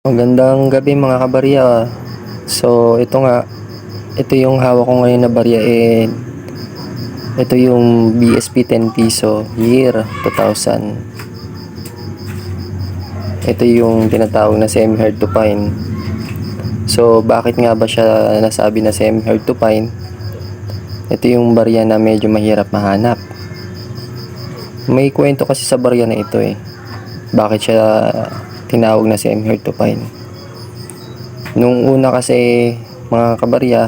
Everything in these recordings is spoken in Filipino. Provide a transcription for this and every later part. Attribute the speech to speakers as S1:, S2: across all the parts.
S1: Magandang gabi mga kabarya. So, ito nga, ito yung hawak ko ngayon na barya eh, ito yung BSP 10 piso year 2000. Ito yung tinatawag na semi-hard to pine. So, bakit nga ba siya nasabi na semi-hard to pine? Ito yung barya na medyo mahirap mahanap. May kwento kasi sa barya na ito eh. Bakit siya tinawag na semi-hard to pine? Nung una kasi mga kabarya,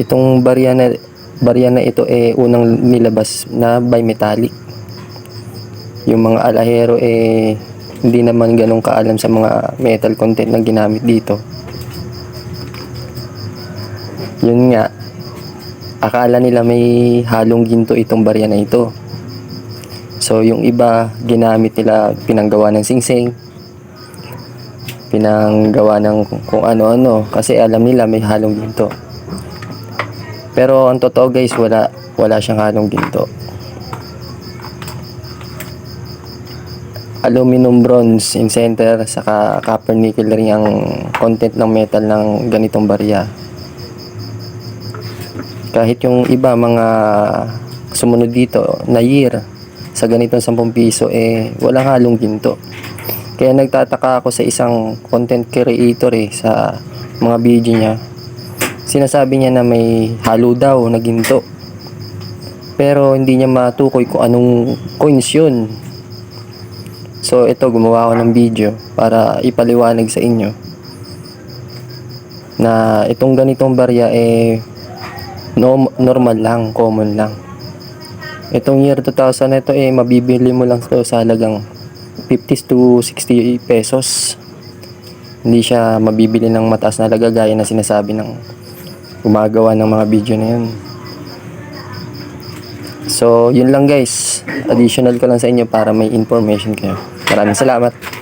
S1: itong barya na barya na ito eh unang nilabas na bimetallic. Yung mga alahero eh hindi naman ganun kaalam sa mga metal content na ginamit dito. Yun nga, akala nila may halong ginto itong barya na ito. So yung iba ginamit nila pinanggawa ng singsing, pinanggawa ng kung ano-ano kasi alam nila may halong ginto. Pero ang totoo guys, wala wala siyang halong ginto. Aluminum bronze in center saka copper nickel ring ang content ng metal ng ganitong barya. Kahit yung iba mga sumunod dito na year sa ganitong 10 piso eh walang halong ginto. Kaya nagtataka ako sa isang content creator eh sa mga video niya. Sinasabi niya na may halo daw na ginto. Pero hindi niya matukoy kung anong coins yun. So ito gumawa ako ng video para ipaliwanag sa inyo na itong ganitong barya eh no, normal lang, common lang. Itong year 2000 na ito eh mabibili mo lang ito sa halagang 50 to 60 pesos. Hindi siya mabibili ng mataas na halaga gaya na sinasabi ng gumagawa ng mga video na yun. So, yun lang guys. Additional ko lang sa inyo para may information kayo. Maraming salamat.